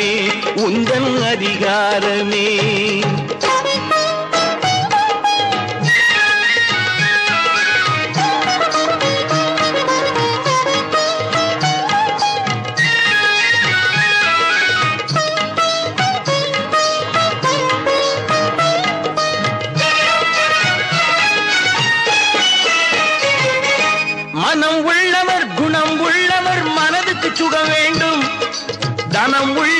அதிகாரமே உந்தன் அதிகாரமே. மனம் உள்ளவர் குணம் உள்ளவர் மனதுக்கு சுகம் வேண்டும். தனம் உள்ள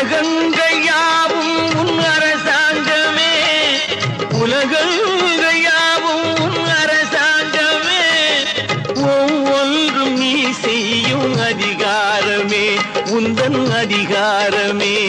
உலகங்கள் யாவும் உன் அரசாங்கமே. உலகங்கள் யாவும் உன் அரசாங்கமே. ஒவ்வொன்றும் நீ செய்யும் அதிகாரமே. உந்தன் அதிகாரமே.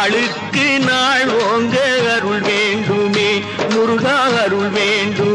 நாளுக்கு நாள் ஓங்க அருள் வேண்டுமே முருகா அருள் வேண்டும்.